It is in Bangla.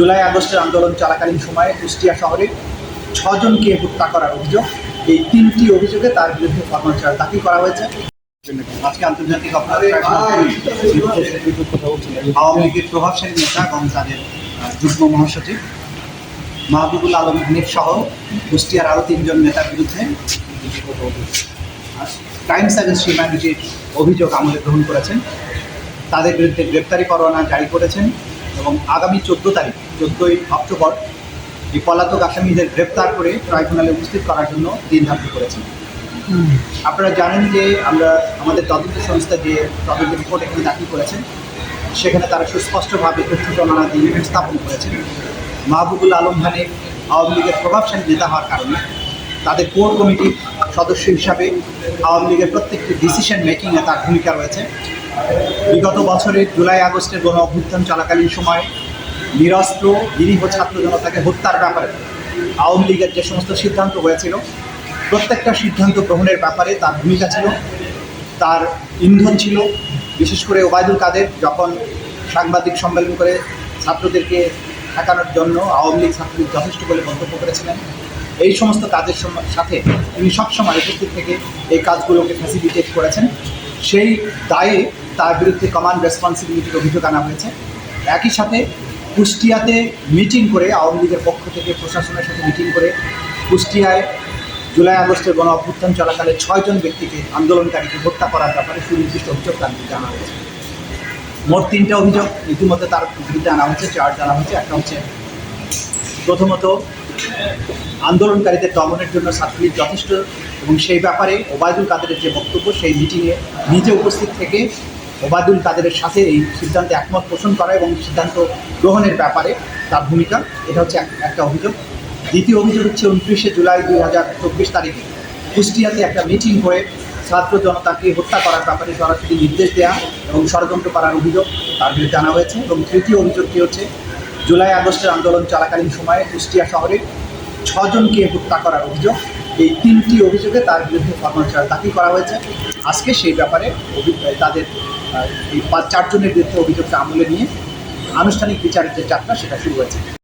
জুলাই আগস্টের আন্দোলন চলাকালীন সময়ে কুষ্টিয়া শহরে ছজনকে হত্যা করার অভিযোগ। এই তিনটি অভিযোগে তার বিরুদ্ধে কর্মচার দাখিল করা হয়েছে। আজকে আন্তর্জাতিক অপরাধ আওয়ামী লীগের প্রভাবশালী নেতা এবং তাদের যুগ্ম মহাসচিব মাহবুবুল আলম হানিফ সহ কুষ্টিয়ার আরও তিনজন নেতার বিরুদ্ধে ক্রাইমস অ্যাগেন্স্ট হিউম্যানিটির অভিযোগ আমলে গ্রহণ করেছেন। তাদের বিরুদ্ধে গ্রেপ্তারি পরোয়ানা জারি করেছেন। এবং আগামী চোদ্দ তারিখ, চোদ্দোই অক্টোবর এই পলাতক আসামিদের গ্রেপ্তার করে ট্রাইব্যুনালে উপস্থিত করার জন্য দিন ধার্য করেছেন। আপনারা জানেন যে আমরা আমাদের তদন্ত সংস্থা যে তদন্ত রিপোর্ট এখানে দাখিল করেছেন, সেখানে তারা সুস্পষ্টভাবে তথ্য প্রমাণা দিয়ে স্থাপন করেছেন। মাহবুবুল আলম খানের আওয়ামী লীগের প্রভাবশালী নেতা হওয়ার কারণে তাদের কোর কমিটির সদস্য হিসাবে আওয়ামী লীগের প্রত্যেকটি ডিসিশন মেকিংয়ে তার ভূমিকা রয়েছে। বিগত বছরের জুলাই, আগস্টের গণ অভ্যুত্থান চলাকালীন সময় নিরস্ত্র, নিরীহ ছাত্র জনতাকে হত্যার ব্যাপারে আওয়ামী লীগের যে সমস্ত সিদ্ধান্ত হয়েছিল, প্রত্যেকটা সিদ্ধান্ত গ্রহণের ব্যাপারে তার ভূমিকা ছিল, তার ইন্ধন ছিল। বিশেষ করে ওবায়দুল কাদের যখন সাংবাদিক সম্মেলন করে ছাত্রদেরকে ঠেকানোর জন্য আওয়ামী লীগ ছাত্রলীগ যথেষ্ট বলে মন্তব্য করেছিলেন, এই সমস্ত কাজের সাথে তিনি সবসময় উপস্থিত থেকে এই কাজগুলোকে ফ্যাসিলিটেট করেছেন। সেই দায়ে তার বিরুদ্ধে কমান্ড রেসপন্সিবিলিটির অভিযোগ আনা হয়েছে। একই সাথে কুষ্টিয়াতে মিটিং করে আওয়ামী লীগের পক্ষ থেকে প্রশাসনের সাথে মিটিং করে কুষ্টিয়ায় জুলাই আগস্টের গণ অভ্যুত্থান চলাকালে ছয়জন ব্যক্তিকে আন্দোলনকারীকে হত্যা করার ব্যাপারে সুনির্দিষ্ট অভিযোগ তার বিরুদ্ধে আনা হয়েছে। মোট তিনটা অভিযোগ ইতিমধ্যে তার বিরুদ্ধে আনা হয়েছে, চার্জ আনা হয়েছে। একটা হচ্ছে প্রথমত, আন্দোলনকারীদের দমনের জন্য ছাত্রলীগ যথেষ্ট এবং সেই ব্যাপারে ওবায়দুল কাদেরের যে বক্তব্য, সেই মিটিংয়ে নিজে উপস্থিত থেকে ওবায়দুল কাদেরের সাথে এই সিদ্ধান্তে একমত পোষণ করা এবং সিদ্ধান্ত গ্রহণের ব্যাপারে তার ভূমিকা, এটা হচ্ছে এক- একটা অভিযোগ। দ্বিতীয় অভিযোগ হচ্ছে উনত্রিশে জুলাই দুই হাজার চব্বিশ তারিখে কুষ্টিয়াতে একটা মিটিং করে ছাত্র জনতাকে হত্যা করার ব্যাপারে সরাসরি নির্দেশ দেওয়া এবং ষড়যন্ত্র করার অভিযোগ তার বিরুদ্ধে আনা হয়েছে এবং তৃতীয় অভিযোগটি হচ্ছে জুলাই আগস্টের আন্দোলন চলাকালীন সময়ে কুষ্টিয়া শহরে ছজনকে হত্যা করার অভিযোগ। এই তিনটি অভিযোগে তার বিরুদ্ধে কর্মচার দাখিল করা হয়েছে। আজকে সেই ব্যাপারে তাদের এই পাঁচ চারজনের বিরুদ্ধে অভিযোগটা আমলে নিয়ে আনুষ্ঠানিক বিচারের যে যাত্রা, সেটা শুরু হয়েছে।